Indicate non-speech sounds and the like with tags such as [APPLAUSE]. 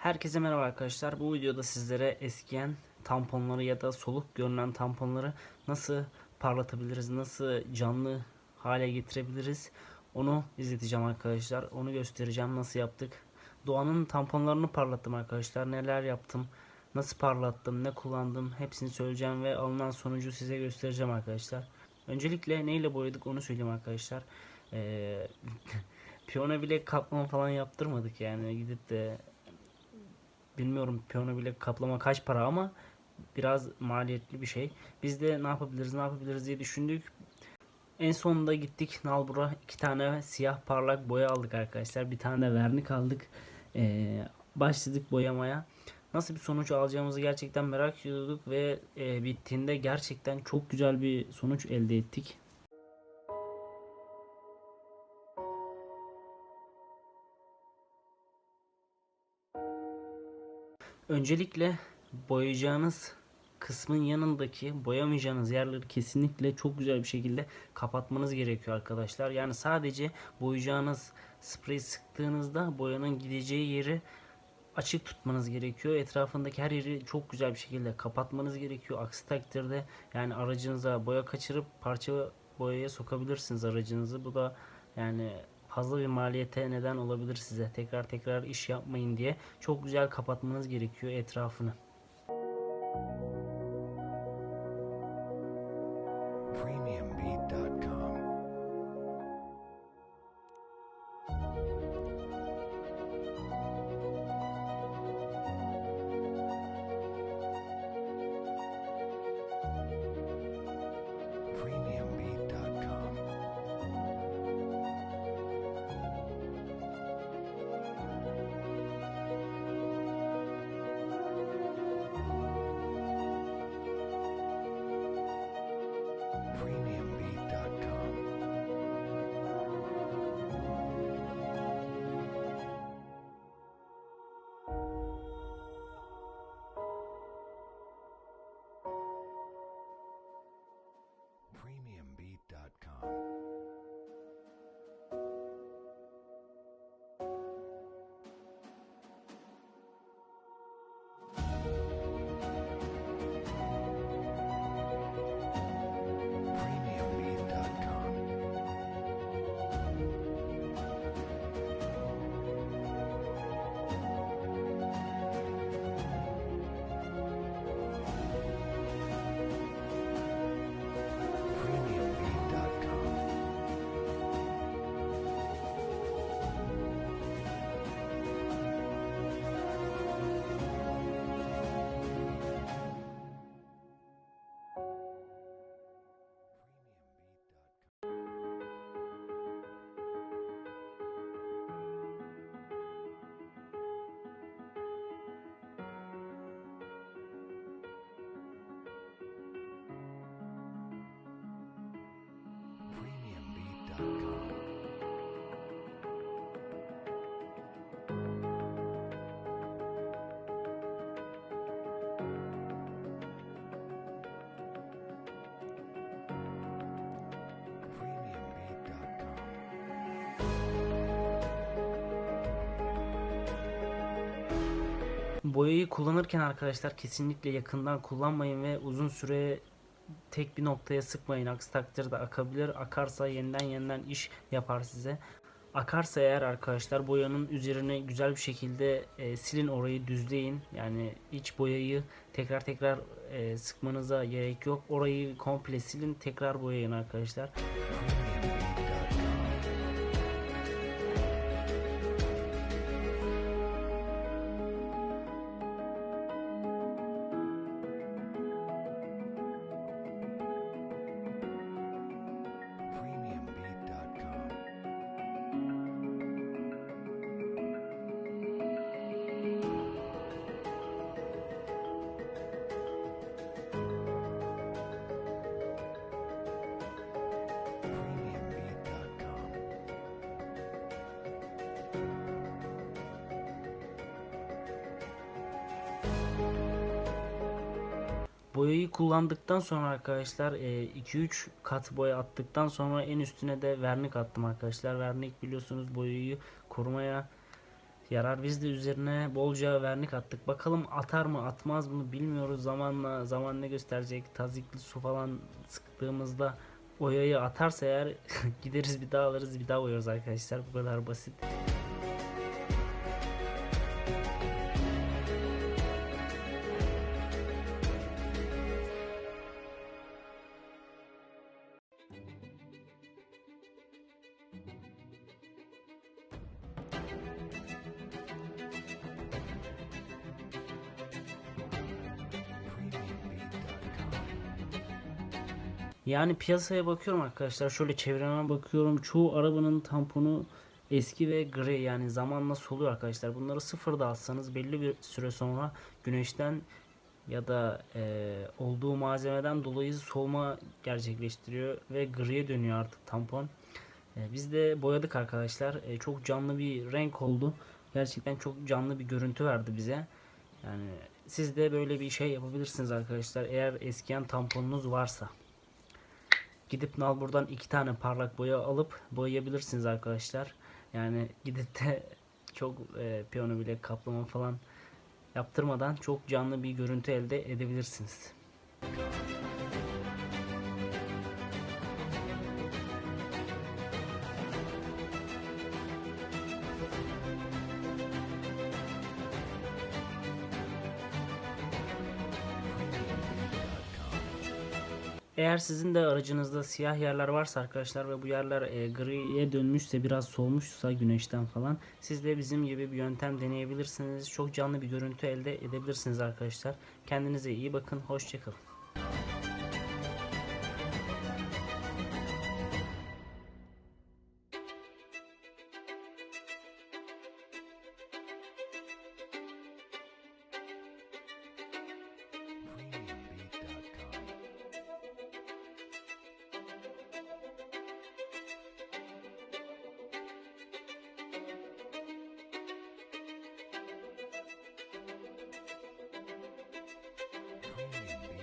Herkese merhaba arkadaşlar. Bu videoda sizlere eskiyen tamponları ya da soluk görünen tamponları nasıl parlatabiliriz, nasıl canlı hale getirebiliriz onu izleteceğim arkadaşlar. Onu göstereceğim nasıl yaptık. Doğanın tamponlarını parlattım arkadaşlar. Neler yaptım, nasıl parlattım, ne kullandım hepsini söyleyeceğim ve alınan sonucu size göstereceğim arkadaşlar. Öncelikle neyle boyadık onu söyleyeyim arkadaşlar. Ee, [LAUGHS] piyano bile kaplama falan yaptırmadık yani gidip de bilmiyorum piyano bile kaplama kaç para ama biraz maliyetli bir şey. Biz de ne yapabiliriz ne yapabiliriz diye düşündük. En sonunda gittik Nalbur'a iki tane siyah parlak boya aldık arkadaşlar. Bir tane de vernik aldık. Ee, başladık boyamaya. Nasıl bir sonuç alacağımızı gerçekten merak ediyorduk ve e, bittiğinde gerçekten çok güzel bir sonuç elde ettik. Öncelikle boyayacağınız kısmın yanındaki boyamayacağınız yerleri kesinlikle çok güzel bir şekilde kapatmanız gerekiyor arkadaşlar. Yani sadece boyayacağınız spreyi sıktığınızda boyanın gideceği yeri açık tutmanız gerekiyor. Etrafındaki her yeri çok güzel bir şekilde kapatmanız gerekiyor. Aksi takdirde yani aracınıza boya kaçırıp parça boyaya sokabilirsiniz aracınızı. Bu da yani fazla bir maliyete neden olabilir size. Tekrar tekrar iş yapmayın diye çok güzel kapatmanız gerekiyor etrafını. premiumbeat.com premiumbeat.com Boyayı kullanırken arkadaşlar kesinlikle yakından kullanmayın ve uzun süre tek bir noktaya sıkmayın. Aksi takdirde akabilir. Akarsa yeniden yeniden iş yapar size. Akarsa eğer arkadaşlar boyanın üzerine güzel bir şekilde e, silin orayı düzleyin. Yani iç boyayı tekrar tekrar e, sıkmanıza gerek yok. Orayı komple silin tekrar boyayın arkadaşlar. Boyayı kullandıktan sonra arkadaşlar 2-3 kat boya attıktan sonra en üstüne de vernik attım arkadaşlar. Vernik biliyorsunuz boyayı korumaya yarar. Biz de üzerine bolca vernik attık. Bakalım atar mı atmaz mı bilmiyoruz. Zamanla zaman ne gösterecek. Tazikli su falan sıktığımızda boyayı atarsa eğer [LAUGHS] gideriz bir daha alırız bir daha boyarız arkadaşlar. Bu kadar basit. Yani piyasaya bakıyorum arkadaşlar. Şöyle çevreme bakıyorum. Çoğu arabanın tamponu eski ve gri yani zamanla soluyor arkadaşlar. Bunları sıfırda alsanız belli bir süre sonra güneşten ya da e, olduğu malzemeden dolayı solma gerçekleştiriyor ve griye dönüyor artık tampon. E, biz de boyadık arkadaşlar. E, çok canlı bir renk oldu. Gerçekten çok canlı bir görüntü verdi bize. Yani siz de böyle bir şey yapabilirsiniz arkadaşlar. Eğer eskiyen tamponunuz varsa. Gidip Nalbur'dan iki tane parlak boya alıp boyayabilirsiniz arkadaşlar. Yani gidip de [LAUGHS] çok e, piyano bile kaplama falan yaptırmadan çok canlı bir görüntü elde edebilirsiniz. Eğer sizin de aracınızda siyah yerler varsa arkadaşlar ve bu yerler e, griye dönmüşse biraz solmuşsa güneşten falan siz de bizim gibi bir yöntem deneyebilirsiniz. Çok canlı bir görüntü elde edebilirsiniz arkadaşlar. Kendinize iyi bakın. Hoşçakalın. Amém.